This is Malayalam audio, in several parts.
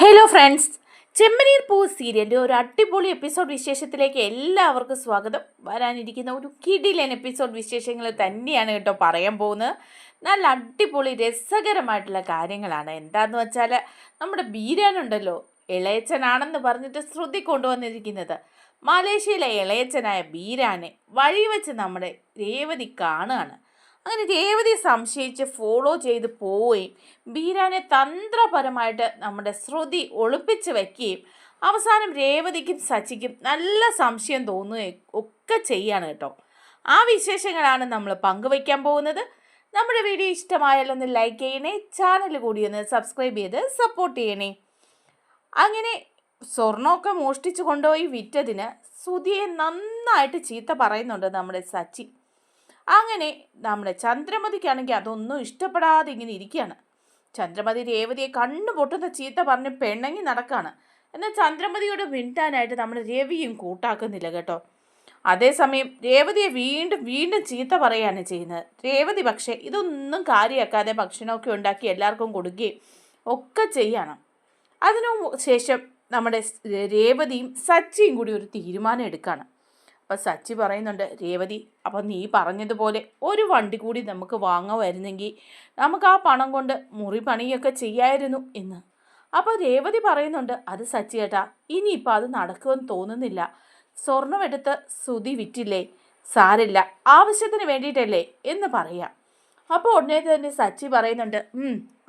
ഹലോ ഫ്രണ്ട്സ് ചെമ്മനീർ പൂ സീരിയലിന്റെ ഒരു അടിപൊളി എപ്പിസോഡ് വിശേഷത്തിലേക്ക് എല്ലാവർക്കും സ്വാഗതം. വരാനിരിക്കുന്ന ഒരു കിടിലൻ എപ്പിസോഡ് വിശേഷങ്ങൾ തന്നെയാണ് കേട്ടോ പറയാൻ പോകുന്നത്. നല്ല അടിപൊളി രസകരമായിട്ടുള്ള കാര്യങ്ങളാണ്. എന്താന്ന് വെച്ചാൽ നമ്മുടെ ബീരാനുണ്ടല്ലോ ഇളയച്ചനാണെന്ന് പറഞ്ഞിട്ട് ശ്രുതി കൊണ്ടുവന്നിരിക്കുന്നത്. മലേഷ്യയിലെ ഇളയച്ചനായ ബീരാനെ വഴി വെച്ച് നമ്മുടെ രേവതി കാണുകയാണ്. അങ്ങനെ രേവതി സംശയിച്ച് ഫോളോ ചെയ്ത് പോവുകയും ബീരാനെ തന്ത്രപരമായിട്ട് നമ്മുടെ ശ്രുതി ഒളിപ്പിച്ച് വയ്ക്കുകയും അവസാനം രേവതിക്കും സച്ചിക്കും നല്ല സംശയം തോന്നുകയും ഒക്കെ ചെയ്യാണ് കേട്ടോ. ആ വിശേഷങ്ങളാണ് നമ്മൾ പങ്കുവയ്ക്കാൻ പോകുന്നത്. നമ്മുടെ വീഡിയോ ഇഷ്ടമായാലൊന്ന് ഒന്ന് ലൈക്ക് ചെയ്യണേ ചാനൽ കൂടി ഒന്ന് സബ്സ്ക്രൈബ് ചെയ്ത് സപ്പോർട്ട് ചെയ്യണേ. അങ്ങനെ സ്വർണമൊക്കെ മോഷ്ടിച്ചു കൊണ്ടുപോയി വിറ്റതിന് സുധിയെ നന്നായിട്ട് ചീത്ത പറയുന്നുണ്ട് നമ്മുടെ സച്ചി. അങ്ങനെ നമ്മുടെ ചന്ദ്രമതിക്കാണെങ്കിൽ അതൊന്നും ഇഷ്ടപ്പെടാതെ ഇങ്ങനെ ഇരിക്കുകയാണ്. ചന്ദ്രമതി രേവതിയെ കണ്ണു പൊട്ടുന്ന ചീത്ത പറഞ്ഞ് പെണ്ണങ്ങി നടക്കാണ്. എന്നാൽ ചന്ദ്രമതിയോട് മിണ്ടാനായിട്ട് നമ്മുടെ രവിയും കൂട്ടാക്കുന്നില്ല കേട്ടോ. അതേസമയം രേവതിയെ വീണ്ടും വീണ്ടും ചീത്ത പറയുകയാണ് ചെയ്യുന്നത്. രേവതി പക്ഷേ ഇതൊന്നും കാര്യമാക്കാതെ ഭക്ഷണമൊക്കെ ഉണ്ടാക്കി എല്ലാവർക്കും കൊടുക്കുകയും ഒക്കെ ചെയ്യണം. അതിനു ശേഷം നമ്മുടെ രേവതിയും സച്ചിയും കൂടി ഒരു തീരുമാനം എടുക്കുകയാണ് അപ്പം സച്ചി പറയുന്നുണ്ട് രേവതി അപ്പം നീ പറഞ്ഞതുപോലെ ഒരു വണ്ടി കൂടി നമുക്ക് വാങ്ങുമായിരുന്നെങ്കിൽ നമുക്ക് ആ പണം കൊണ്ട് മുറി പണിയൊക്കെ ചെയ്യായിരുന്നു എന്ന്. അപ്പോൾ രേവതി പറയുന്നുണ്ട് അത് സച്ചി ചേട്ടാ ഇനിയിപ്പോൾ അത് നടക്കുമെന്ന് തോന്നുന്നില്ല. സ്വർണമെടുത്ത് സുതി വിറ്റില്ലേ? സാരില്ല ആവശ്യത്തിന് വേണ്ടിയിട്ടല്ലേ? എന്ന് പറയാം. അപ്പോൾ ഉടനെ തന്നെ സച്ചി പറയുന്നുണ്ട്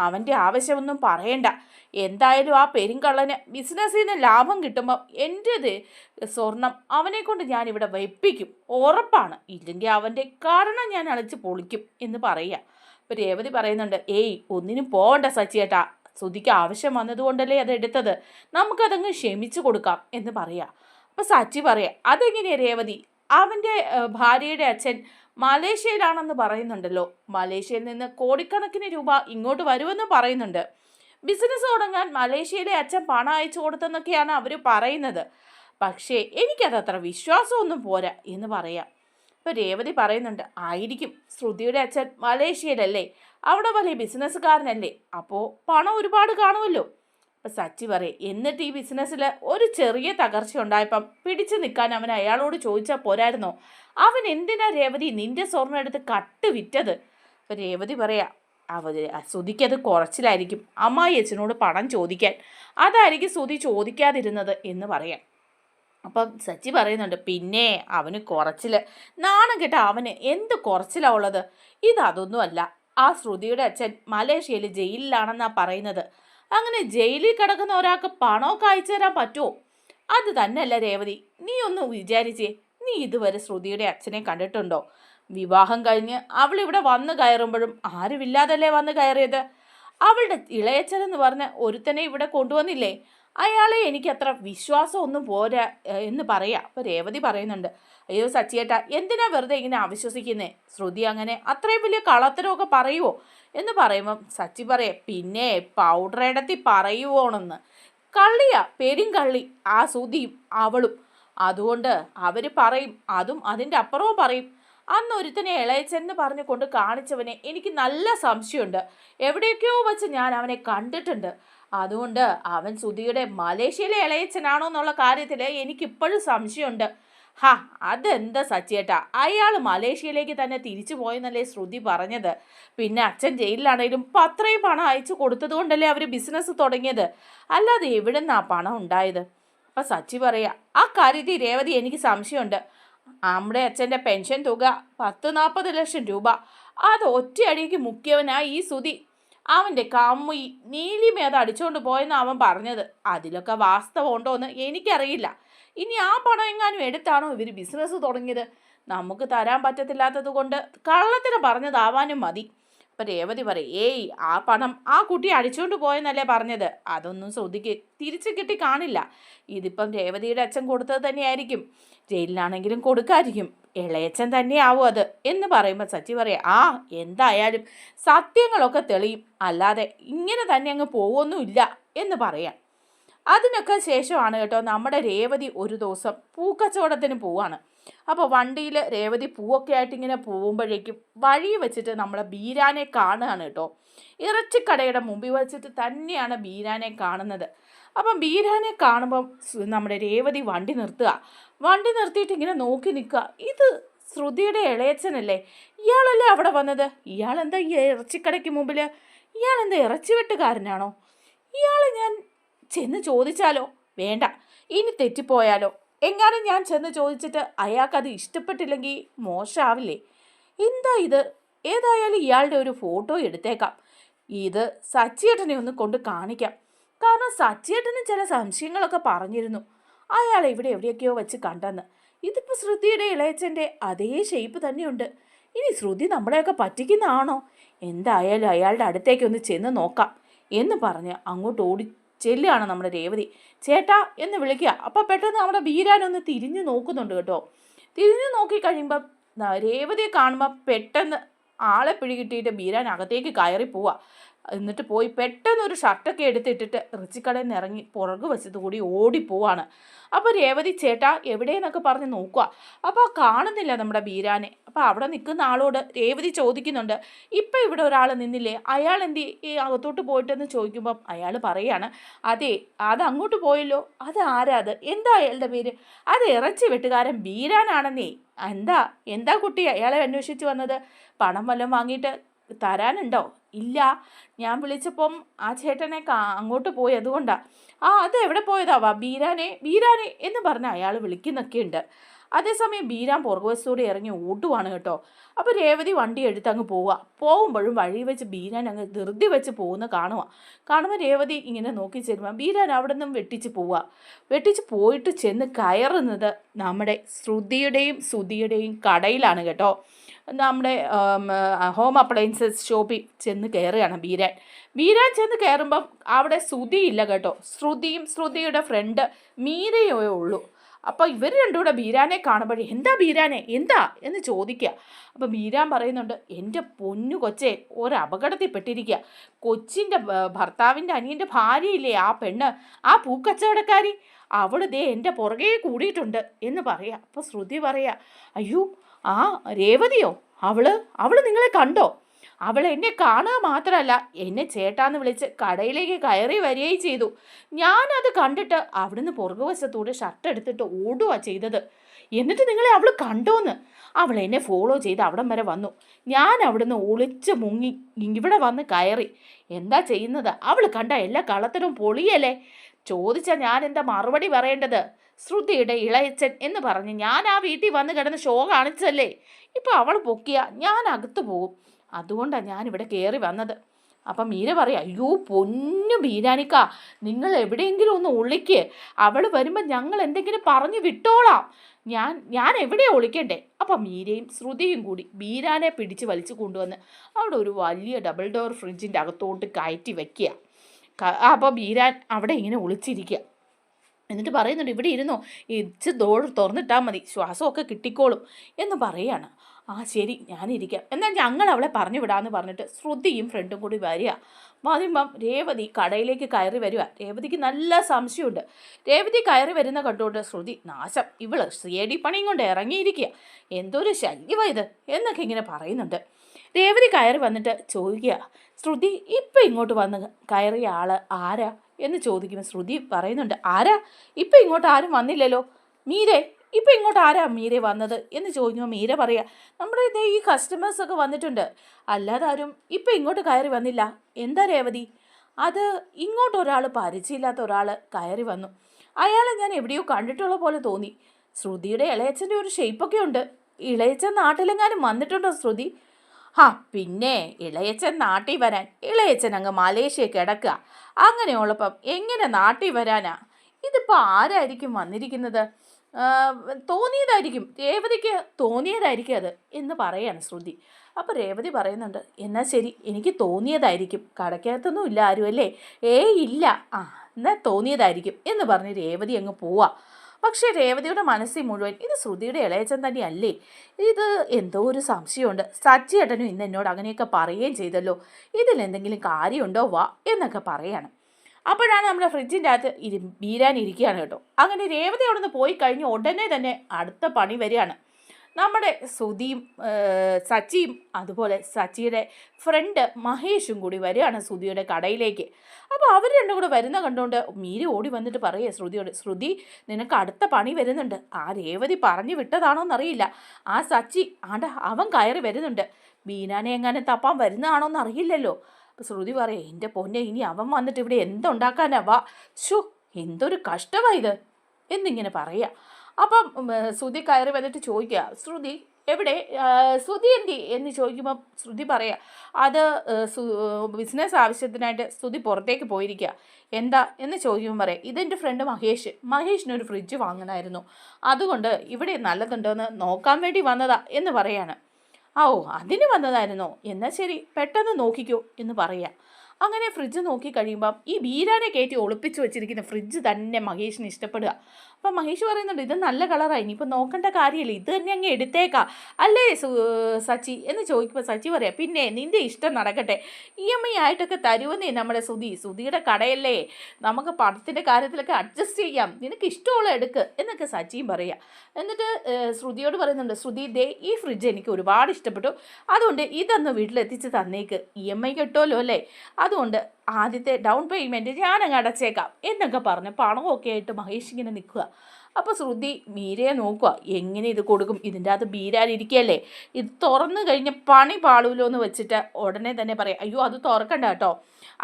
അവന്റെ ആവശ്യമൊന്നും പറയണ്ട. എന്തായാലും ആ പെരുങ്കള്ളന് ബിസിനസ്സിൽ നിന്ന് ലാഭം കിട്ടുമ്പോൾ എന്റേത് സ്വർണം അവനെ കൊണ്ട് ഇവിടെ വെപ്പിക്കും. ഉറപ്പാണ്. ഇല്ലെങ്കിൽ അവന്റെ കാരണം ഞാൻ അളിച്ച് പൊളിക്കും എന്ന് പറയുക. അപ്പോൾ രേവതി പറയുന്നുണ്ട് ഏയ് ഒന്നിനും പോകണ്ട സച്ചിയേട്ടാ. ശ്രുതിക്ക് ആവശ്യം വന്നതുകൊണ്ടല്ലേ അത് എടുത്തത്. നമുക്കതങ്ങ് ക്ഷമിച്ചു കൊടുക്കാം എന്ന് പറയാം അപ്പോൾ സച്ചി പറയാം അതെങ്ങനെയാണ് രേവതി? അവന്റെ ഭാര്യയുടെ അച്ഛൻ മലേഷ്യയിലാണെന്ന് പറയുന്നുണ്ടല്ലോ. മലേഷ്യയിൽ നിന്ന് കോടിക്കണക്കിന് രൂപ ഇങ്ങോട്ട് വരുമെന്ന് പറയുന്നുണ്ട്. ബിസിനസ് തുടങ്ങാൻ മലേഷ്യയിലെ അച്ഛൻ പണം അയച്ചു കൊടുത്തെന്നൊക്കെയാണ് അവർ പറയുന്നത്. പക്ഷേ എനിക്കത് അത്ര വിശ്വാസമൊന്നും പോരാ എന്ന് പറയാം. ഇപ്പം രേവതി പറയുന്നുണ്ട് ആയിരിക്കും. ശ്രുതിയുടെ അച്ഛൻ മലേഷ്യയിലല്ലേ. അവിടെ വലിയ ബിസിനസ്സുകാരനല്ലേ. അപ്പോൾ പണം ഒരുപാട് കാണുമല്ലോ. അപ്പം സച്ചി പറയും എന്നിട്ട് ഈ ബിസിനസ്സിൽ ഒരു ചെറിയ തകർച്ച ഉണ്ടായപ്പം പിടിച്ചു നിൽക്കാൻ അവൻ അയാളോട് ചോദിച്ചാൽ പോരായിരുന്നോ? അവൻ എന്തിനാ രേവതി നിന്റെ സ്വർണം എടുത്ത് കട്ട് വിറ്റത്? അപ്പം രേവതി പറയാ അവ ശ്രുതിക്കത് കുറച്ചിലായിരിക്കും അമ്മായി അച്ഛനോട് പണം ചോദിക്കാൻ. അതായിരിക്കും ശ്രുതി ചോദിക്കാതിരുന്നത് എന്ന് പറയാം. അപ്പം സച്ചി പറയുന്നുണ്ട് പിന്നെ അവന് കുറച്ചിൽ നാണം കേട്ട അവന് എന്ത് കുറച്ചിലാണ് ഉള്ളത്? ഇതതൊന്നുമല്ല ആ ശ്രുതിയുടെ അച്ഛൻ മലേഷ്യയിൽ ജയിലിലാണെന്നാണ് പറയുന്നത്. അങ്ങനെ ജയിലിൽ കിടക്കുന്ന ഒരാൾക്ക് പണമൊക്കെ അയച്ചു തരാൻ പറ്റുമോ? അത് തന്നെയല്ല രേവതി. നീ ഒന്ന് വിചാരിച്ചേ നീ ഇതുവരെ ശ്രുതിയുടെ അച്ഛനെ കണ്ടിട്ടുണ്ടോ? വിവാഹം കഴിഞ്ഞ് അവൾ ഇവിടെ വന്ന് കയറുമ്പോഴും ആരുമില്ലാതല്ലേ വന്ന് കയറിയത്? അവളുടെ ഇളയച്ചനെന്ന് പറഞ്ഞ് ഒരുത്തനെ ഇവിടെ കൊണ്ടുവന്നില്ലേ? അയാളെ എനിക്ക് അത്ര വിശ്വാസമൊന്നും പോരാ എന്ന് പറയാം. അപ്പോൾ രേവതി പറയുന്നുണ്ട് അയ്യോ സച്ചിയേട്ട എന്തിനാ വെറുതെ ഇങ്ങനെ അവിശ്വസിക്കുന്നേ? ശ്രുതി അങ്ങനെ അത്രയും വലിയ കളത്തരമൊക്കെ പറയുമോ എന്ന് പറയുമ്പം സച്ചി പറയേ പിന്നെ പൗഡർ ഇടത്തി പറയുവോണെന്ന്. കള്ളിയാ പെരുങ്കള്ളി ആ സുതിയും അവളും. അതുകൊണ്ട് അവർ പറയും അതും അതിന്റെ അപ്പുറവും പറയും. അന്ന് ഒരുത്തനെ ഇളയച്ചെന്ന് പറഞ്ഞു കൊണ്ട് കാണിച്ചവനെ എനിക്ക് നല്ല സംശയമുണ്ട്. എവിടെയൊക്കെയോ വെച്ച് ഞാൻ അവനെ കണ്ടിട്ടുണ്ട്. അതുകൊണ്ട് അവൻ സുധിയുടെ മലേഷ്യയിലെ ഇളയച്ചനാണോ എന്നുള്ള കാര്യത്തിൽ എനിക്കിപ്പോഴും സംശയമുണ്ട്. ഹാ അതെന്താ സച്ചിയേട്ടാ? അയാൾ മലേഷ്യയിലേക്ക് തന്നെ തിരിച്ചു പോയെന്നല്ലേ ശ്രുതി പറഞ്ഞത്. പിന്നെ അച്ഛൻ ജയിലിലാണെങ്കിലും അത്രയും പണം അയച്ചു കൊടുത്തത് കൊണ്ടല്ലേ അവർ ബിസിനസ് തുടങ്ങിയത്. അല്ലാതെ എവിടെ നിന്നാ പണം ഉണ്ടായത്? അപ്പം സച്ചി പറയാ ആ കാര്യത്തിൽ രേവതി എനിക്ക് സംശയമുണ്ട്. നമ്മുടെ അച്ഛന്റെ പെൻഷൻ തുക പത്ത് നാൽപ്പത് ലക്ഷം രൂപ. അത് ഒറ്റയടിക്ക് മുക്കിയവനായി ഈ സുതി അവന്റെ കമ്മി നീലിമേത അടിച്ചുകൊണ്ട് പോയെന്ന് അവൻ പറഞ്ഞത്. അതിലൊക്കെ വാസ്തവം ഉണ്ടോ എന്ന് എനിക്കറിയില്ല. ഇനി ആ പണം എങ്ങാനും എടുത്താണോ ഇവർ ബിസിനസ് തുടങ്ങിയത്? നമുക്ക് തരാൻ പറ്റത്തില്ലാത്തത് കൊണ്ട് കള്ളത്തിന് പറഞ്ഞതാവാനും മതി. അപ്പം രേവതി പറയും ഏയ് ആ പണം ആ കുട്ടി അടിച്ചുകൊണ്ട് പോയെന്നല്ലേ പറഞ്ഞത്? അതൊന്നും ശ്രുതിക്ക് തിരിച്ചു കിട്ടി കാണില്ല. ഇതിപ്പം രേവതിയുടെ അച്ഛൻ കൊടുത്തത് തന്നെയായിരിക്കും. ജയിലിലാണെങ്കിലും കൊടുക്കായിരിക്കും ഇളയച്ചൻ തന്നെയാവും അത്. എന്ന് പറയുമ്പോൾ സച്ചി പറയാം ആ എന്തായാലും സത്യങ്ങളൊക്കെ തെളിയും. അല്ലാതെ ഇങ്ങനെ തന്നെ അങ്ങ് പോവൊന്നുമില്ല. എന്ന് പറയാം. അതിനൊക്കെ ശേഷമാണ് കേട്ടോ നമ്മുടെ രേവതി ഒരു ദിവസം പൂക്കച്ചവടത്തിന് പോവാണ്. അപ്പോൾ വണ്ടിയിൽ രേവതി പൂവൊക്കെ ആയിട്ട് ഇങ്ങനെ പോകുമ്പോഴേക്കും വഴി വെച്ചിട്ട് നമ്മളെ ബീരാനെ കാണുകയാണ് കേട്ടോ. ഇറച്ചിക്കടയുടെ മുമ്പിൽ വെച്ചിട്ട് തന്നെയാണ് ബീരാനെ കാണുന്നത്. അപ്പം ബീരാനെ കാണുമ്പം നമ്മുടെ രേവതി വണ്ടി നിർത്തുക. വണ്ടി നിർത്തിയിട്ട് ഇങ്ങനെ നോക്കി നിൽക്കുക. ഇത് ശ്രുതിയുടെ ഇളയച്ചനല്ലേ ഇയാളല്ലേ അവിടെ വന്നത്? ഇയാളെന്താ ഈ ഇറച്ചിക്കടയ്ക്ക് മുമ്പിൽ? ഇയാളെന്താ ഇറച്ചി വെട്ടുകാരനാണോ? ഇയാളെ ഞാൻ ചെന്ന് ചോദിച്ചാലോ? വേണ്ട. ഇനി തെറ്റിപ്പോയാലോ? എങ്ങാനും ഞാൻ ചെന്ന് ചോദിച്ചിട്ട് അയാൾക്ക് അയാൾക്കത് ഇഷ്ടപ്പെട്ടില്ലെങ്കിൽ മോശമാവില്ലേ എന്താ ഇത്? ഏതായാലും ഇയാളുടെ ഒരു ഫോട്ടോ എടുത്തേക്കാം. ഇത് സച്ചിയേട്ടനെ ഒന്ന് കൊണ്ട് കാണിക്കാം. കാരണം സച്ചിയേട്ടന് ചില സംശയങ്ങളൊക്കെ പറഞ്ഞിരുന്നു. അയാൾ ഇവിടെ എവിടെയൊക്കെയോ വെച്ച് കണ്ടെന്ന്. ഇതിപ്പോൾ ശ്രുതിയുടെ ഇളയച്ചന്റെ അതേ ഷേപ്പ് തന്നെയുണ്ട്. ഇനി ശ്രുതി നമ്മളെയൊക്കെ പറ്റിക്കുന്നതാണോ? എന്തായാലും അയാളുടെ അടുത്തേക്ക് ഒന്ന് ചെന്ന് നോക്കാം എന്ന് പറഞ്ഞ് അങ്ങോട്ട് ഓടി ചെല്ലുകയാണ് നമ്മുടെ രേവതി. ചേട്ടാ എന്ന് വിളിക്കുക. അപ്പോൾ പെട്ടെന്ന് നമ്മുടെ ബീരാനൊന്ന് തിരിഞ്ഞു നോക്കുന്നുണ്ട് കേട്ടോ. തിരിഞ്ഞു നോക്കി കഴിയുമ്പം രേവതിയെ കാണുമ്പോൾ പെട്ടെന്ന് ആളെ പിടികിട്ടിയിട്ട് ബീരാൻ അകത്തേക്ക് കയറി പോവുക എന്നിട്ട് പോയി പെട്ടെന്ന് ഒരു ഷർട്ടൊക്കെ എടുത്തിട്ടിട്ട് റിച്ചിക്കടയിൽ നിന്ന് ഇറങ്ങി പുറകു വശത്ത് കൂടി ഓടിപ്പോവാണ് അപ്പോൾ രേവതി ചേട്ടാ എവിടെയെന്നൊക്കെ പറഞ്ഞ് നോക്കുക അപ്പോൾ കാണുന്നില്ല നമ്മുടെ ബീരാനെ. അപ്പോൾ അവിടെ നിൽക്കുന്ന ആളോട് രേവതി ചോദിക്കുന്നുണ്ട് ഇപ്പം ഇവിടെ ഒരാൾ നിന്നില്ലേ? അയാൾ എന്ത് ഈ അകത്തോട്ട് പോയിട്ടെന്ന് ചോദിക്കുമ്പം അയാൾ പറയാണ് അതെ അത് അങ്ങോട്ട് പോയല്ലോ. അത് ആരാ അത്? എന്താ അയാളുടെ പേര്? അത് ഇറച്ചി വെട്ടുകാരൻ ബീരാനാണെന്നേ എന്താ? എന്താ കുട്ടി അയാളെ അന്വേഷിച്ച് വന്നത്? പണം വല്ലതും വാങ്ങിയിട്ട് തരാനുണ്ടോ? ഇല്ല. ഞാൻ വിളിച്ചപ്പം ആ ചേട്ടനെ അങ്ങോട്ട് പോയി അതുകൊണ്ടാണ് ആ അത് എവിടെ പോയതാവാ ബീരാനെ ബീരാനെ എന്ന് പറഞ്ഞ് അയാൾ വിളിക്കുന്നൊക്കെ ഉണ്ട് അതേസമയം ബീരാൻ പുറകുവശത്തോടെ ഇറങ്ങി ഓടുവാണ് കേട്ടോ. അപ്പോൾ രേവതി വണ്ടി എടുത്ത് അങ്ങ് പോവുക. പോകുമ്പോഴും വഴി വെച്ച് ബീരാൻ അങ്ങ് ധൃതി വെച്ച് പോകുന്ന കാണുക കാണുമ്പോൾ രേവതി ഇങ്ങനെ നോക്കി ചെല്ലുമ്പോൾ ബീരാൻ അവിടെ നിന്നും വെട്ടിച്ച് പോവുക. വെട്ടിച്ച് പോയിട്ട് ചെന്ന് കയറുന്നത് നമ്മുടെ ശ്രുതിയുടെയും സുതിയുടെയും കടയിലാണ് കേട്ടോ. നമ്മുടെ ഹോം അപ്ലയൻസസ് ഷോപ്പിൽ ചെന്ന് കയറുകയാണ് ബീരാൻ. ബീരാൻ ചെന്ന് കയറുമ്പം അവിടെ ശ്രുതിയില്ല കേട്ടോ. ശ്രുതിയും ശ്രുതിയുടെ ഫ്രണ്ട് മീരയേ ഉള്ളൂ. അപ്പോൾ ഇവർ രണ്ടും കൂടെ ബീരാനെ കാണുമ്പോഴേ എന്താ ബീരാനെ? എന്താ? എന്ന് ചോദിക്കുക. അപ്പോൾ ബീരാൻ പറയുന്നുണ്ട് എന്റെ പൊന്നു കൊച്ചെ ഒരു അപകടത്തിൽപ്പെട്ടിരിക്കുക കൊച്ചിന്റെ ഭർത്താവിന്റെ അനിയന്റെ ഭാര്യയില്ലേ ആ പെണ്ണ്? ആ പൂക്കച്ചവടക്കാരി? അവൾ ദേ എന്റെ പുറകെ കൂടിയിട്ടുണ്ട്. എന്ന് പറയുക അപ്പോൾ ശ്രുതി പറയുക അയ്യോ ആ രേവതിയോ? അവൾ? അവൾ നിങ്ങളെ കണ്ടോ? അവൾ എന്നെ കാണുക മാത്രമല്ല എന്നെ ചേട്ടാന്ന് വിളിച്ച് കടയിലേക്ക് കയറി വരികയും ചെയ്തു. അത് കണ്ടിട്ട് അവിടുന്ന് പുറകുവശത്തൂടെ ഷർട്ട് എടുത്തിട്ട് ഓടുക ചെയ്തത്. എന്നിട്ട് നിങ്ങളെ അവൾ കണ്ടോന്ന്. അവൾ എന്നെ ഫോളോ ചെയ്ത് അവിടം വരെ വന്നു. ഞാൻ അവിടുന്ന് ഒളിച്ച് മുങ്ങി ഇവിടെ വന്ന് കയറി. എന്താ ചെയ്യുന്നത്? അവൾ കണ്ട എല്ലാ കളത്തിലും പൊളിയല്ലേ? ചോദിച്ചാൽ ഞാൻ എന്താ മറുപടി പറയേണ്ടത്? ശ്രുതിയുടെ ഇളയച്ചൻ എന്ന് പറഞ്ഞ് ഞാൻ ആ വീട്ടിൽ വന്ന് കിടന്ന് ഷോ കാണിച്ചല്ലേ ഇപ്പം അവൾ പൊക്കിയ ഞാൻ അകത്ത് പോകും. അതുകൊണ്ടാണ് ഞാനിവിടെ കയറി വന്നത്. അപ്പം മീര പറയാം അയ്യോ പൊന്നു ബീരാനിക്ക നിങ്ങൾ എവിടെയെങ്കിലും ഒന്ന് ഒളിക്ക്. അവൾ വരുമ്പോൾ ഞങ്ങൾ എന്തെങ്കിലും പറഞ്ഞു വിട്ടോളാം. ഞാൻ ഞാൻ എവിടെയാണ് ഒളിക്കണ്ടേ? അപ്പം മീരയും ശ്രുതിയും കൂടി ബീരാനെ പിടിച്ച് വലിച്ചു കൊണ്ടുവന്ന് അവിടെ ഒരു വലിയ ഡബിൾ ഡോർ ഫ്രിഡ്ജിന്റെ അകത്തോട്ട് കയറ്റി വെക്കുക. അപ്പോൾ ബീരാൻ അവിടെ ഇങ്ങനെ ഒളിച്ചിരിക്കുക. എന്നിട്ട് പറയുന്നുണ്ട് ഇവിടെ ഇരുന്നോ ഇച്ച് ഡോർ തുറന്നിട്ടാൽ മതി ശ്വാസമൊക്കെ കിട്ടിക്കോളും എന്ന് പറയാണ്. ആ ശരി ഞാനിരിക്കാം. എന്നാൽ ഞങ്ങൾ അവളെ പറഞ്ഞു വിടാമെന്ന് പറഞ്ഞിട്ട് ശ്രുതിയും ഫ്രണ്ടും കൂടി വരിക. മാധ്യമം രേവതി കടയിലേക്ക് കയറി വരിക രേവതിക്ക് നല്ല സംശയമുണ്ട്. രേവതി കയറി വരുന്ന കണ്ടുകൊണ്ട് ശ്രുതി നാശം. ഇവൾ സിയടി പണിയും കൊണ്ട് ഇറങ്ങിയിരിക്കുക എന്തൊരു ശല്യമാ ഇത്? എന്നൊക്കെ ഇങ്ങനെ പറയുന്നുണ്ട്. രേവതി കയറി വന്നിട്ട് ചോദിക്കുക ശ്രുതി ഇപ്പം ഇങ്ങോട്ട് വന്ന് കയറിയ ആൾ ആരാ? എന്ന് ചോദിക്കുമ്പോൾ ശ്രുതി പറയുന്നുണ്ട് ആരാ? ഇപ്പം ഇങ്ങോട്ട് ആരും വന്നില്ലല്ലോ. മീരെ ഇപ്പം ഇങ്ങോട്ട് ആരാ മീര വന്നത്? എന്ന് ചോദിക്കുമ്പോൾ മീര പറയാ നമ്മുടെ ഇതേ ഈ കസ്റ്റമേഴ്സൊക്കെ വന്നിട്ടുണ്ട്. അല്ലാതെ ആരും ഇപ്പം ഇങ്ങോട്ട് കയറി വന്നില്ല. എന്താ രേവതി? അത് ഇങ്ങോട്ട് ഒരാൾ പരിചയമില്ലാത്ത ഒരാൾ കയറി വന്നു. അയാളെ ഞാൻ എവിടെയോ കണ്ടിട്ടുള്ള പോലെ തോന്നി. ശ്രുതിയുടെ ഇളയച്ചന്റെ ഒരു ഷേപ്പൊക്കെ ഉണ്ട്. ഇളയച്ചൻ നാട്ടിലെങ്ങാനും വന്നിട്ടുണ്ടോ ശ്രുതി? ആ പിന്നെ ഇളയച്ചൻ നാട്ടിൽ വരാൻ ഇളയച്ചൻ അങ്ങ് മലേഷ്യ കിടക്കുക. അങ്ങനെയുള്ളപ്പം എങ്ങനെ നാട്ടിൽ വരാനാ? ഇതിപ്പോൾ ആരായിരിക്കും വന്നിരിക്കുന്നത്? തോന്നിയതായിരിക്കും. രേവതിക്ക് തോന്നിയതായിരിക്കും അത് എന്ന് പറയാണ് ശ്രുതി. അപ്പോൾ രേവതി പറയുന്നുണ്ട് എന്നാൽ ശരി എനിക്ക് തോന്നിയതായിരിക്കും. കടക്കകത്തൊന്നും ഇല്ല അല്ലേ? ഏ ഇല്ല. ആ എന്നാൽ തോന്നിയതായിരിക്കും എന്ന് പറഞ്ഞ് രേവതി അങ്ങ് പോവാ. പക്ഷേ രേവതിയുടെ മനസ്സിൽ മുഴുവൻ ഇത് ശ്രുതിയുടെ ഇളയച്ചൻ തന്നെയല്ലേ? ഇത് എന്തോ ഒരു സംശയമുണ്ട്. സച്ചിയേട്ടനും ഇന്ന് എന്നോട് അങ്ങനെയൊക്കെ പറയുകയും ചെയ്തല്ലോ. ഇതിൽ എന്തെങ്കിലും കാര്യമുണ്ടോ വാ എന്നൊക്കെ പറയാണ്. അപ്പോഴാണ് നമ്മുടെ ഫ്രിഡ്ജിന്റെ അകത്ത് ഇരി വീരാനിരിക്കുകയാണ് കേട്ടോ. അങ്ങനെ രേവതി അവിടെ നിന്ന് പോയി കഴിഞ്ഞ് ഉടനെ തന്നെ അടുത്ത പണി വരികയാണ്. നമ്മുടെ സുധിയും സച്ചിയും അതുപോലെ സച്ചിയുടെ ഫ്രണ്ട് മഹേഷും കൂടി വരികയാണ് ശ്രുതിയുടെ കടയിലേക്ക്. അപ്പോൾ അവർ രണ്ടും കൂടെ വരുന്ന കണ്ടുകൊണ്ട് മീര ഓടി വന്നിട്ട് പറയുക ശ്രുതിയോട് ശ്രുതി നിനക്ക് അടുത്ത പണി വരുന്നുണ്ട്. ആ രേവതി പറഞ്ഞു വിട്ടതാണോ എന്നറിയില്ല. ആ സച്ചി ആണ്ട അവൻ കയറി വരുന്നുണ്ട്. ബീനാനെ എങ്ങനെ തപ്പാൻ വരുന്നതാണോ എന്ന് അറിയില്ലല്ലോ അപ്പോൾ ശ്രുതി പറയും എന്റെ പൊന്നെ ഇനി അവൻ വന്നിട്ട് ഇവിടെ എന്തുണ്ടാക്കാനാ? വാ. ഷു എന്തൊരു കഷ്ടമാ ഇത്. എന്നിങ്ങനെ പറയുക അപ്പം ശ്രുതി കയറി വന്നിട്ട് ചോദിക്കുക ശ്രുതി എവിടെ? ശ്രുതി എന്തി? എന്ന് ചോദിക്കുമ്പോൾ ശ്രുതി പറയുക അത് ബിസിനസ് ആവശ്യത്തിനായിട്ട് ശ്രുതി പുറത്തേക്ക് പോയിരിക്കുക എന്താ? എന്ന് ചോദിക്കുമ്പോൾ പറയാം ഇതെന്റെ ഫ്രണ്ട് മഹേഷ്. മഹേഷിനൊരു ഫ്രിഡ്ജ് വാങ്ങണമായിരുന്നു അതുകൊണ്ട് ഇവിടെ നല്ലതുണ്ടോ എന്ന് നോക്കാൻ വേണ്ടി വന്നതാ എന്ന് പറയാണ്. ഓ അതിന് വന്നതായിരുന്നോ? എന്നാൽ ശരി പെട്ടെന്ന് നോക്കിക്കോ എന്ന് പറയാം. അങ്ങനെ ഫ്രിഡ്ജ് നോക്കി കഴിയുമ്പം ഈ ബീരാനെ കയറ്റി ഒളിപ്പിച്ചു വെച്ചിരിക്കുന്ന ഫ്രിഡ്ജ് തന്നെ മഹേഷിന് ഇഷ്ടപ്പെടുക. അപ്പം മഹേഷ് പറയുന്നുണ്ട് ഇത് നല്ല കളറാണ് ഇനിയിപ്പോൾ നോക്കേണ്ട കാര്യമില്ല ഇത് തന്നെ അങ്ങ് എടുത്തേക്കാം. അല്ലേ സച്ചി? എന്ന് ചോദിക്കുമ്പോൾ സച്ചി പറയാം പിന്നെ നിന്റെ ഇഷ്ടം നടക്കട്ടെ ഇ എം ഐ ആയിട്ടൊക്കെ തരുമെന്നേ നമ്മുടെ സുധി സുധിയുടെ കടയല്ലേ നമുക്ക് പണത്തിന്റെ കാര്യത്തിലൊക്കെ അഡ്ജസ്റ്റ് ചെയ്യാം നിനക്ക് ഇഷ്ടമുള്ള എടുക്ക് എന്നൊക്കെ സച്ചിയും പറയാം. എന്നിട്ട് ശ്രുതിയോട് പറയുന്നുണ്ട് ശ്രുതി ദേ ഈ ഫ്രിഡ്ജ് എനിക്ക് ഒരുപാട് ഇഷ്ടപ്പെട്ടു അതുകൊണ്ട് ഇതൊന്ന് വീട്ടിലെത്തിച്ച് തന്നേക്ക് ഇ എം ഐ കിട്ടുമല്ലോ അല്ലേ? അതുകൊണ്ട് ആദ്യത്തെ ഡൗൺ പേയ്മെന്റ് ഞാനങ്ങ് അടച്ചേക്കാം എന്നൊക്കെ പറഞ്ഞ് പണമൊക്കെ ആയിട്ട് മഹേഷ് ഇങ്ങനെ നിൽക്കുക. അപ്പോൾ ശ്രുതി മീരയെ നോക്കുക. എങ്ങനെ ഇത് കൊടുക്കും? ഇതിന്റെ അകത്ത് ബീരാനിരിക്കുകയല്ലേ ഇത് തുറന്നു കഴിഞ്ഞ് പണി പാളൂലോ എന്ന് വെച്ചിട്ട് ഉടനെ തന്നെ പറയാം അയ്യോ അത് തുറക്കണ്ട കേട്ടോ.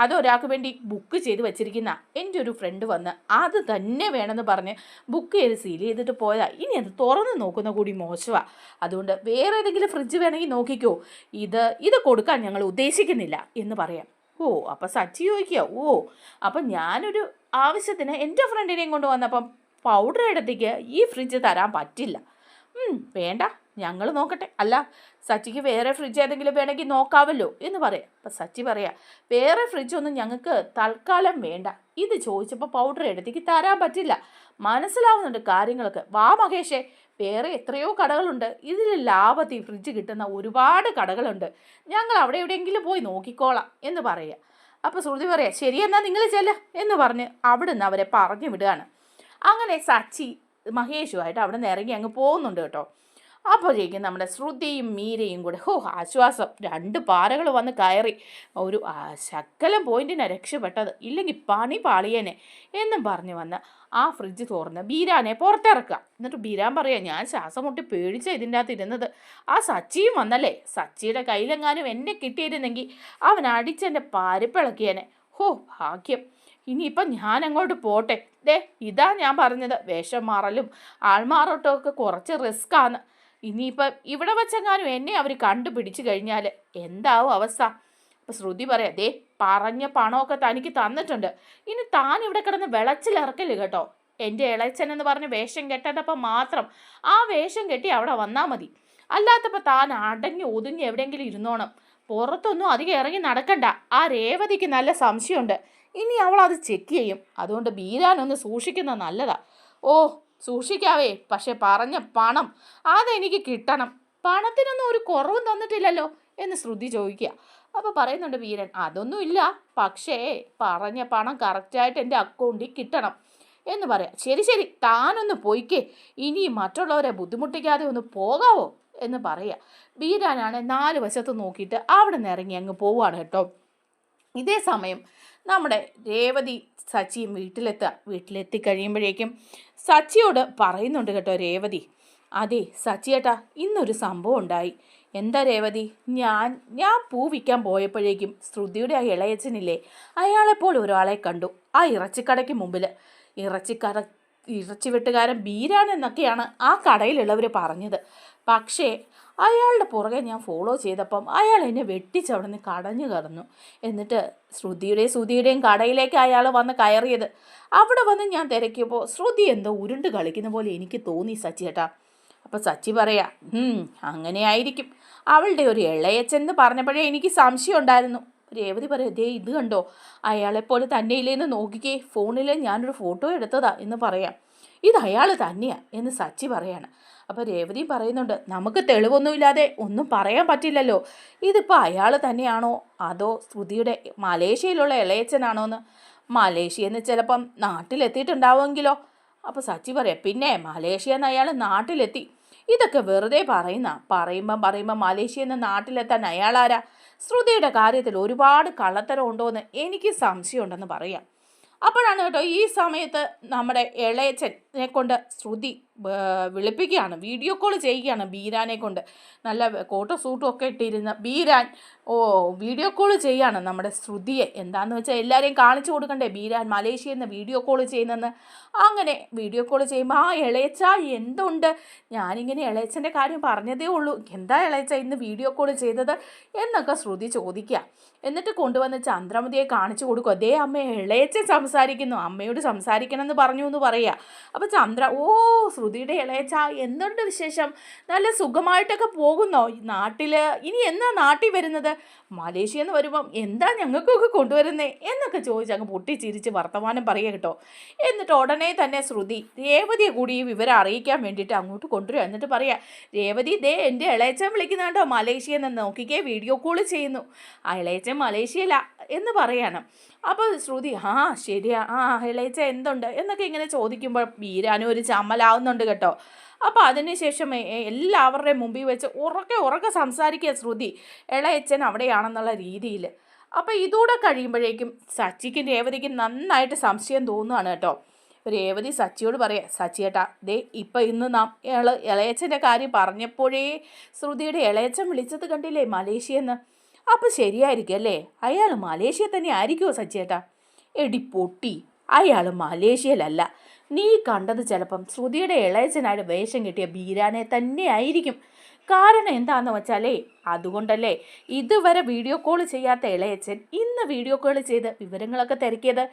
അത് ഒരാൾക്ക് വേണ്ടി ബുക്ക് ചെയ്ത് വെച്ചിരിക്കുന്ന എന്റെ ഒരു ഫ്രണ്ട് വന്ന് അത് തന്നെ വേണമെന്ന് പറഞ്ഞ് ബുക്ക് ചെയ്ത് സീൽ ചെയ്തിട്ട് പോയതാ. ഇനി അത് തുറന്ന് നോക്കുന്ന കൂടി മോശമാണ് അതുകൊണ്ട് വേറെ ഏതെങ്കിലും ഫ്രിഡ്ജ് വേണമെങ്കിൽ നോക്കിക്കോ. ഇത് ഇത് കൊടുക്കാൻ ഞങ്ങൾ ഉദ്ദേശിക്കുന്നില്ല എന്ന് പറയാം. ഓ അപ്പം സച്ചി ചോദിക്കുക ഓ അപ്പം ഞാനൊരു ആവശ്യത്തിന് എന്റെ ഫ്രണ്ടിനെയും കൊണ്ട് വന്നപ്പം പൗഡർ എടുത്തേക്ക് ഈ ഫ്രിഡ്ജ് തരാൻ പറ്റില്ല. വേണ്ട ഞങ്ങൾ നോക്കട്ടെ. അല്ല സച്ചിക്ക് വേറെ ഫ്രിഡ്ജ് ഏതെങ്കിലും വേണമെങ്കിൽ നോക്കാവല്ലോ എന്ന് പറയാം. അപ്പം സച്ചി പറയാ വേറെ ഫ്രിഡ്ജൊന്നും ഞങ്ങൾക്ക് തൽക്കാലം വേണ്ട. ഇത് ചോദിച്ചപ്പോൾ പൗഡർ എടുത്തേക്ക് തരാൻ പറ്റില്ല. മനസ്സിലാവുന്നുണ്ട് കാര്യങ്ങളൊക്കെ. വാ മഹേഷേ വേറെ എത്രയോ കടകളുണ്ട്. ഇതിൽ ലാഭത്തിൽ ഫ്രിഡ്ജ് കിട്ടുന്ന ഒരുപാട് കടകളുണ്ട്. ഞങ്ങൾ അവിടെ എവിടെയെങ്കിലും പോയി നോക്കിക്കോളാം എന്ന് പറയുക. അപ്പോൾ ശ്രുതി പറയാം ശരി എന്നാൽ നിങ്ങൾ ചെല്ല എന്ന് പറഞ്ഞ് അവിടുന്ന് അവരെ പറഞ്ഞു വിടുകയാണ്. അങ്ങനെ സച്ചി മഹേഷുമായിട്ട് അവിടെ നിന്ന് ഇറങ്ങി അങ്ങ് പോകുന്നുണ്ട് കേട്ടോ. അപ്പോഴേക്കും നമ്മുടെ ശ്രുതിയും മീരയും കൂടെ ഹോ ആശ്വാസം. രണ്ട് പാറകൾ വന്ന് കയറി. ഒരു ശക്കലം പോയിന്റിനാണ് രക്ഷപ്പെട്ടത്. ഇല്ലെങ്കിൽ പണി പാളിയേനെ എന്നും പറഞ്ഞു വന്ന് ആ ഫ്രിഡ്ജ് തുറന്ന് ബീരാനെ പുറത്തിറക്കുക. എന്നിട്ട് ബീരാൻ പറയാം ഞാൻ ശ്വാസം മുട്ടി പേടിച്ച ഇതിന്റെ അകത്ത് ഇരുന്നത്. ആ സച്ചിയും വന്നല്ലേ? സച്ചിയുടെ കയ്യിലെങ്ങാനും എന്നെ കിട്ടിയിരുന്നെങ്കിൽ അവൻ അടിച്ചെന്റെ പാരിപ്പിളക്കിയനെ. ഹോ ഭാഗ്യം. ഇനിയിപ്പം ഞാൻ അങ്ങോട്ട് പോട്ടെ. ദേ ഇതാ ഞാൻ പറഞ്ഞത്. വേഷം മാറലും ആൾമാറോട്ടും ഒക്കെ കുറച്ച് റിസ്ക്കാണ് ഇനിയിപ്പം ഇവിടെ വെച്ചെങ്ങാനും എന്നെ അവർ കണ്ടുപിടിച്ചു കഴിഞ്ഞാൽ എന്താവും അവസ്ഥ? അപ്പം ശ്രുതി പറയാം ദേ പറഞ്ഞ പണമൊക്കെ തനിക്ക് തന്നിട്ടുണ്ട്. ഇനി താൻ ഇവിടെ കിടന്ന് വിളച്ചിലിറക്കൽ കേട്ടോ. എന്റെ ഇളച്ചൻ എന്ന് പറഞ്ഞ് വേഷം കെട്ടേണ്ടപ്പം മാത്രം ആ വേഷം കെട്ടി അവിടെ വന്നാൽ മതി. അല്ലാത്തപ്പോൾ താൻ അടങ്ങി ഒതുങ്ങി എവിടെയെങ്കിലും ഇരുന്നോണം. പുറത്തൊന്നും അധികം ഇറങ്ങി നടക്കണ്ട. ആ രേവതിക്ക് നല്ല സംശയമുണ്ട്. ഇനി അവൾ അത് ചെക്ക് ചെയ്യും. അതുകൊണ്ട് ബീരാനൊന്ന് സൂക്ഷിക്കുന്നത് നല്ലതാ. ഓ സൂക്ഷിക്കാവേ. പക്ഷെ പറഞ്ഞ പണം അതെനിക്ക് കിട്ടണം. പണത്തിനൊന്നും ഒരു കുറവും തന്നിട്ടില്ലല്ലോ എന്ന് ശ്രുതി ചോദിക്കുക. അപ്പോൾ പറയുന്നുണ്ട് വീരൻ അതൊന്നും ഇല്ല. പക്ഷേ പറഞ്ഞ പണം കറക്റ്റായിട്ട് എന്റെ അക്കൗണ്ടിൽ കിട്ടണം. എന്ന് പറയാം. ശരി ശരി. താനൊന്ന് പോയിക്കേ. ഇനി മറ്റുള്ളവരെ ബുദ്ധിമുട്ടിക്കാതെ ഒന്ന് പോകാവോ? എന്ന് പറയാം. ബീരാനാണ് നാല് വശത്ത് നോക്കിയിട്ട് അവിടെ നിന്ന് ഇറങ്ങി അങ്ങ് പോവാണ് കേട്ടോ. ഇതേ സമയം നമ്മുടെ രേവതി സച്ചിയും വീട്ടിലെത്തുക വീട്ടിലെത്തി കഴിയുമ്പോഴേക്കും സച്ചിയോട് പറയുന്നുണ്ട് കേട്ടോ രേവതി അതെ സച്ചിയേട്ടാ ഇന്നൊരു സംഭവം ഉണ്ടായി. എന്താ രേവതി? ഞാൻ ഞാൻ പൂ വിൽക്കാൻ പോയപ്പോഴേക്കും ശ്രുതിയുടെ ആ ഇളയച്ചനില്ലേ അയാളെപ്പോൾ ഒരാളെ കണ്ടു ആ ഇറച്ചിക്കടയ്ക്ക് മുമ്പിൽ. ഇറച്ചിക്കട ഇറച്ചി വെട്ടുകാരൻ ബീരാൻ എന്നൊക്കെയാണ് ആ കടയിലുള്ളവർ പറഞ്ഞത്. പക്ഷേ അയാളുടെ പുറകെ ഞാൻ ഫോളോ ചെയ്തപ്പം അയാൾ എന്നെ വെട്ടിച്ച് അവിടെ നിന്ന് കടഞ്ഞു കടന്നു. എന്നിട്ട് ശ്രുതിയുടെയും ശ്രുതിയുടെയും കടയിലേക്ക് അയാൾ വന്ന് കയറിയത്. അവിടെ വന്ന് ഞാൻ തിരക്കിയപ്പോൾ ശ്രുതി എന്തോ ഉരുണ്ട് കളിക്കുന്ന പോലെ എനിക്ക് തോന്നി സച്ചിയേട്ടാ. അപ്പോൾ സച്ചി പറയാ "ഉം, അങ്ങനെ ആയിരിക്കും. അവളുടെ ഒരു ഇളയച്ചെന്ന് പറഞ്ഞപ്പോഴേ എനിക്ക് സംശയം ഉണ്ടായിരുന്നു. രേവതി പറയാം ദേ ഇത് കണ്ടോ? അയാളെപ്പോലെ തന്നെയില്ലേന്ന് നോക്കിക്കേ. ഫോണിൽ ഞാനൊരു ഫോട്ടോ എടുത്തതാ എന്ന് പറയാം. ഇത് അയാൾ തന്നെയാ എന്ന് സച്ചി പറയാണ്. അപ്പോൾ രേവതി പറയുന്നുണ്ട് നമുക്ക് തെളിവൊന്നുമില്ലാതെ ഒന്നും പറയാൻ പറ്റില്ലല്ലോ. ഇതിപ്പോൾ അയാൾ തന്നെയാണോ? അതോ ശ്രുതിയുടെ മലേഷ്യയിലുള്ള ഇളയച്ചനാണോ എന്ന് മലേഷ്യയിൽ നിന്ന് ചിലപ്പം നാട്ടിലെത്തിയിട്ടുണ്ടാവുമെങ്കിലോ? അപ്പോൾ സച്ചി പറയാം പിന്നെ മലേഷ്യയിൽ നിന്ന് അയാൾ നാട്ടിലെത്തി. ഇതൊക്കെ വെറുതെ പറയുന്ന പറയുമ്പം പറയുമ്പം മലേഷ്യ എന്ന നാട്ടിലെത്താൻ അയാളാരാ? ശ്രുതിയുടെ കാര്യത്തിൽ ഒരുപാട് കള്ളത്തരം ഉണ്ടോ എന്ന് എനിക്ക് സംശയമുണ്ടെന്ന് പറയാം. അപ്പോഴാണ് കേട്ടോ ഈ സമയത്ത് നമ്മുടെ ഇളയച്ചനെ കൊണ്ട് ശ്രുതി വിളിപ്പിക്കുകയാണ്. വീഡിയോ കോൾ ചെയ്യുകയാണ് ബീരാനെ കൊണ്ട്. നല്ല കോട്ടോ സൂട്ടും ഒക്കെ ഇട്ടിരുന്ന ബീരാൻ ഓ വീഡിയോ കോൾ ചെയ്യാണ് നമ്മുടെ ശ്രുതിയെ. എന്താന്ന് വെച്ചാൽ എല്ലാവരെയും കാണിച്ചു കൊടുക്കണ്ടേ ബീരാൻ മലേഷ്യയിൽ നിന്ന് വീഡിയോ കോൾ ചെയ്യുന്നെന്ന്. അങ്ങനെ വീഡിയോ കോൾ ചെയ്യുമ്പോൾ ആ ഇളയച്ച എന്തുണ്ട്? ഞാനിങ്ങനെ ഇളയച്ചന്റെ കാര്യം പറഞ്ഞതേ ഉള്ളൂ. എന്താ ഇളയച്ച ഇന്ന് വീഡിയോ കോൾ ചെയ്തത്? എന്നൊക്കെ ശ്രുതി ചോദിക്കുക. എന്നിട്ട് കൊണ്ടുവന്ന് ചന്ദ്രമതിയെ കാണിച്ചു കൊടുക്കും. അതേ അമ്മ ഇളയച്ച സംസാരിക്കുന്നു. അമ്മയോട് സംസാരിക്കണം എന്ന് പറഞ്ഞു എന്ന് പറയുക അപ്പോൾ ചന്ദ്ര ഓ ശ്രുതിയുടെ ഇളയച്ച എന്തുണ്ട് വിശേഷം? നല്ല സുഖമായിട്ടൊക്കെ പോകുന്നോ? നാട്ടിൽ ഇനി എന്നാ നാട്ടിൽ വരുന്നത്? മലേഷ്യ എന്ന് വരുമ്പം എന്താ ഞങ്ങൾക്കൊക്കെ കൊണ്ടുവരുന്നേ? എന്നൊക്കെ ചോദിച്ച് അങ്ങ് പൊട്ടിച്ചിരിച്ച് വർത്തമാനം പറയുക കേട്ടോ. എന്നിട്ട് ഉടനെ തന്നെ ശ്രുതി രേവതിയെ കൂടി ഈ വിവരം അറിയിക്കാൻ വേണ്ടിയിട്ട് അങ്ങോട്ട് കൊണ്ടുവരിക. എന്നിട്ട് പറയാം രേവതി ദേ എന്റെ ഇളയച്ചൻ വിളിക്കുന്നുണ്ടോ മലേഷ്യയിൽ നിന്ന്. നോക്കിക്കേ വീഡിയോ കോൾ ചെയ്യുന്നു. ആ ഇളയച്ചൻ മലേഷ്യയില. എന്ന് പറയാണ്. അപ്പോൾ ശ്രുതി ആ ശരിയാ. ആ ഇളയച്ച എന്തുണ്ട്? എന്നൊക്കെ ഇങ്ങനെ ചോദിക്കുമ്പോൾ വീരാനും ഒരു ചമ്മലാവുന്നുണ്ട് കേട്ടോ. അപ്പോൾ അതിനുശേഷം എല്ലാവരുടെയും മുമ്പിൽ വെച്ച് ഉറക്കെ ഉറക്കെ സംസാരിക്കുക ശ്രുതി ഇളയച്ചൻ അവിടെയാണെന്നുള്ള രീതിയിൽ. അപ്പോൾ ഇതൂടെ കഴിയുമ്പോഴേക്കും സച്ചിക്കും രേവതിക്കും നന്നായിട്ട് സംശയം തോന്നുകയാണ് കേട്ടോ. രേവതി സച്ചിയോട് പറയാം സച്ചിയേട്ടാ ദേ ഇപ്പം ഇന്ന് നാം ഇള ഇളയച്ചന്റെ കാര്യം പറഞ്ഞപ്പോഴേ ശ്രുതിയുടെ ഇളയച്ചൻ വിളിച്ചത് കണ്ടില്ലേ മലേഷ്യന്ന്? അപ്പോൾ ശരിയായിരിക്കും അല്ലേ? അയാൾ മലേഷ്യ തന്നെ ആയിരിക്കുമോ സജ്ജേട്ടാ എടി പൊട്ടി അയാൾ മലേഷ്യയിലല്ല. നീ കണ്ടത് ചിലപ്പം ശ്രുതിയുടെ ഇളയച്ചനായിട്ട് വേഷം കിട്ടിയ ബീരാനെ തന്നെ ആയിരിക്കും. കാരണം എന്താണെന്ന് വെച്ചാലേ അതുകൊണ്ടല്ലേ ഇതുവരെ വീഡിയോ കോൾ ചെയ്യാത്ത ഇളയച്ചൻ ഇന്ന് വീഡിയോ കോൾ ചെയ്ത് വിവരങ്ങളൊക്കെ തിരക്കിയത്.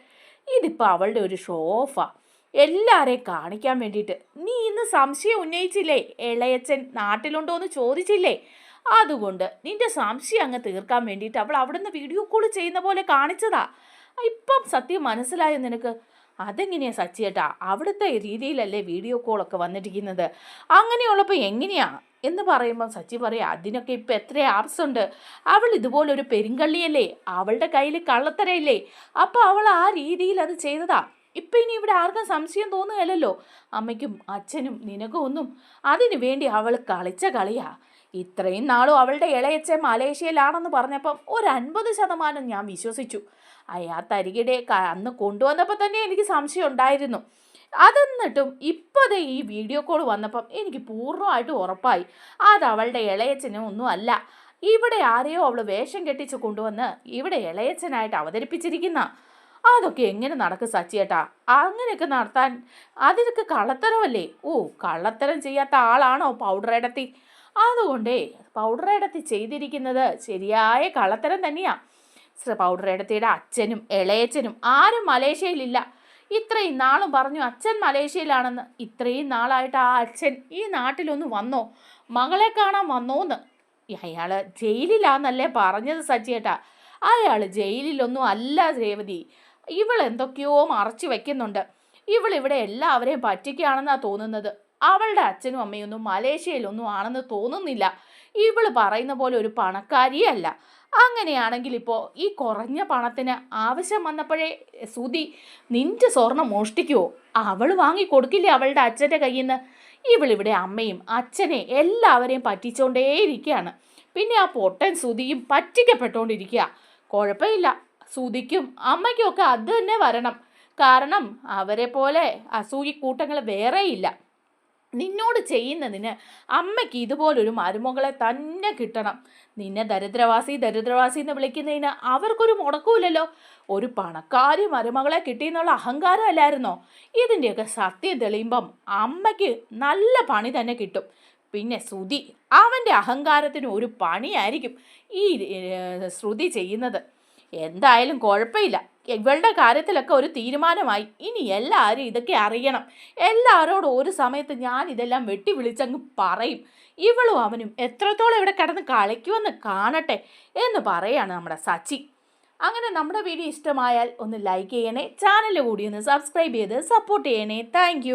ഇതിപ്പോൾ അവളുടെ ഒരു ഷോ ഓഫാ എല്ലാവരെയും കാണിക്കാൻ വേണ്ടിയിട്ട്. നീ ഇന്ന് സംശയം ഉന്നയിച്ചില്ലേ? ഇളയച്ചൻ നാട്ടിലുണ്ടോ എന്ന് ചോദിച്ചില്ലേ? അതുകൊണ്ട് നിന്റെ സംശയം അങ്ങ് തീർക്കാൻ വേണ്ടിയിട്ട് അവൾ അവിടുന്ന് വീഡിയോ കോൾ ചെയ്യുന്ന പോലെ കാണിച്ചതാ. ഇപ്പം സത്യം മനസ്സിലായോ നിനക്ക്? അതെങ്ങനെയാ സച്ചിയേട്ടാ? അവിടുത്തെ രീതിയിലല്ലേ വീഡിയോ കോളൊക്കെ വന്നിരിക്കുന്നത്. അങ്ങനെയുള്ളപ്പോൾ എങ്ങനെയാ? എന്ന് പറയുമ്പം സച്ചി പറയാം അതിനൊക്കെ ഇപ്പം എത്ര ആപ്സ് ഉണ്ട്? അവൾ ഇതുപോലൊരു പെരുങ്കള്ളിയല്ലേ? അവളുടെ കയ്യിൽ കള്ളത്തരയില്ലേ? അപ്പോൾ അവൾ ആ രീതിയിൽ അത് ചെയ്തതാ. ഇപ്പം ഇനി ഇവിടെ ആർക്കും സംശയം തോന്നുകയല്ലോ അമ്മയ്ക്കും അച്ഛനും നിനക്കും ഒന്നും അതിനു വേണ്ടി അവൾ കളിച്ച കളിയാ. ഇത്രയും നാളും അവളുടെ ഇളയച്ചൻ മലേഷ്യയിലാണെന്ന് പറഞ്ഞപ്പം ഒരു അൻപത് ശതമാനം ഞാൻ വിശ്വസിച്ചു. അയാ തരികിടെ അന്ന് കൊണ്ടുവന്നപ്പോൾ തന്നെ എനിക്ക് സംശയം ഉണ്ടായിരുന്നു. അതെന്നിട്ടും ഇപ്പോഴേ ഈ വീഡിയോ കോൾ വന്നപ്പം എനിക്ക് പൂർണമായിട്ടും ഉറപ്പായി. അത് അവളുടെ ഇളയച്ചനും ഒന്നും അല്ല. ഇവിടെ ആരെയോ അവൾ വേഷം കെട്ടിച്ച് കൊണ്ടുവന്ന് ഇവിടെ ഇളയച്ചനായിട്ട് അവതരിപ്പിച്ചിരിക്കുന്ന. അതൊക്കെ എങ്ങനെ നടക്കും സച്ചിയേട്ടാ അങ്ങനെയൊക്കെ നടത്താൻ അതിനൊക്കെ കള്ളത്തരമല്ലേ? ഓ കള്ളത്തരം ചെയ്യാത്ത ആളാണോ പൗഡർ ഇടത്തി? അതുകൊണ്ടേ പൗഡർ ഇടത്തി ചെയ്തിരിക്കുന്നത് ശരിയായ കള്ളത്തരം തന്നെയാണ് പൗഡർ ഇടത്തിയുടെ അച്ഛനും ഇളയച്ചനും ആരും മലേഷ്യയിലില്ല. ഇത്രയും നാളും പറഞ്ഞു അച്ഛൻ മലേഷ്യയിലാണെന്ന്. ഇത്രയും നാളായിട്ട് ആ അച്ഛൻ ഈ നാട്ടിലൊന്ന് വന്നോ? മകളെ കാണാൻ വന്നോന്ന്. അയാൾ ജയിലിലാന്നല്ലേ പറഞ്ഞത് സജ്ജേട്ടാ. അയാൾ ജയിലിലൊന്നും അല്ല രേവതി. ഇവൾ എന്തൊക്കെയോ മറച്ചു വെക്കുന്നുണ്ട്. ഇവൾ ഇവിടെ എല്ലാവരെയും പറ്റിക്കുകയാണെന്നാണ് തോന്നുന്നത്. അവളുടെ അച്ഛനും അമ്മയൊന്നും മലേഷ്യയിലൊന്നും ആണെന്ന് തോന്നുന്നില്ല. ഇവൾ പറയുന്ന പോലെ ഒരു പണക്കാരിയല്ല. അങ്ങനെയാണെങ്കിൽ ഇപ്പോൾ ഈ കുറഞ്ഞ പണത്തിന് ആവശ്യം വന്നപ്പോഴേ സുതി നിന്റെ സ്വർണം മോഷ്ടിക്കുവോ? അവൾ വാങ്ങി കൊടുക്കില്ലേ അവളുടെ അച്ഛന്റെ കയ്യിൽ നിന്ന് ഇവളിവിടെ അമ്മയും അച്ഛനെ എല്ലാവരെയും പറ്റിച്ചുകൊണ്ടേയിരിക്കുകയാണ് പിന്നെ ആ പൊട്ടൻ സുതിയും പറ്റിക്കപ്പെട്ടുകൊണ്ടിരിക്കുക കുഴപ്പമില്ല. സുതിക്കും അമ്മയ്ക്കും ഒക്കെ അത് തന്നെ വരണം. കാരണം അവരെ പോലെ അസൂയി കൂട്ടങ്ങൾ വേറെയില്ല. നിന്നോട് ചെയ്യുന്നതിന് അമ്മയ്ക്ക് ഇതുപോലൊരു മരുമകളെ തന്നെ കിട്ടണം. നിന്നെ ദരിദ്രവാസി ദരിദ്രവാസി എന്ന് വിളിക്കുന്നതിന് അവർക്കൊരു മുടക്കമില്ലല്ലോ ഒരു പണക്കാരി മരുമകളെ കിട്ടിയെന്നുള്ള അഹങ്കാരമല്ലായിരുന്നോ ഇതിന്റെയൊക്കെ സത്യം തെളിയുമ്പം അമ്മയ്ക്ക് നല്ല പണി തന്നെ കിട്ടും. പിന്നെ ശ്രുതി അവന്റെ അഹങ്കാരത്തിന് ഒരു പണിയായിരിക്കും ഈ ശ്രുതി ചെയ്യുന്നത്. എന്തായാലും കുഴപ്പമില്ല. ഇവളുടെ കാര്യത്തിലൊക്കെ ഒരു തീരുമാനമായി. ഇനി എല്ലാവരും ഇതൊക്കെ അറിയണം. എല്ലാവരോടും ഒരു സമയത്ത് ഞാൻ ഇതെല്ലാം വെട്ടി വിളിച്ചങ്ങ് പറയും. ഇവളും അവനും എത്രത്തോളം ഇവിടെ കിടന്ന് കളിക്കുമെന്ന് കാണട്ടെ എന്ന് പറയാണ് നമ്മുടെ സച്ചി. അങ്ങനെ നമ്മുടെ വീഡിയോ ഇഷ്ടമായാൽ ഒന്ന് ലൈക്ക് ചെയ്യണേ ചാനൽ കൂടി ഒന്ന് സബ്സ്ക്രൈബ് ചെയ്ത് സപ്പോർട്ട് ചെയ്യണേ. താങ്ക്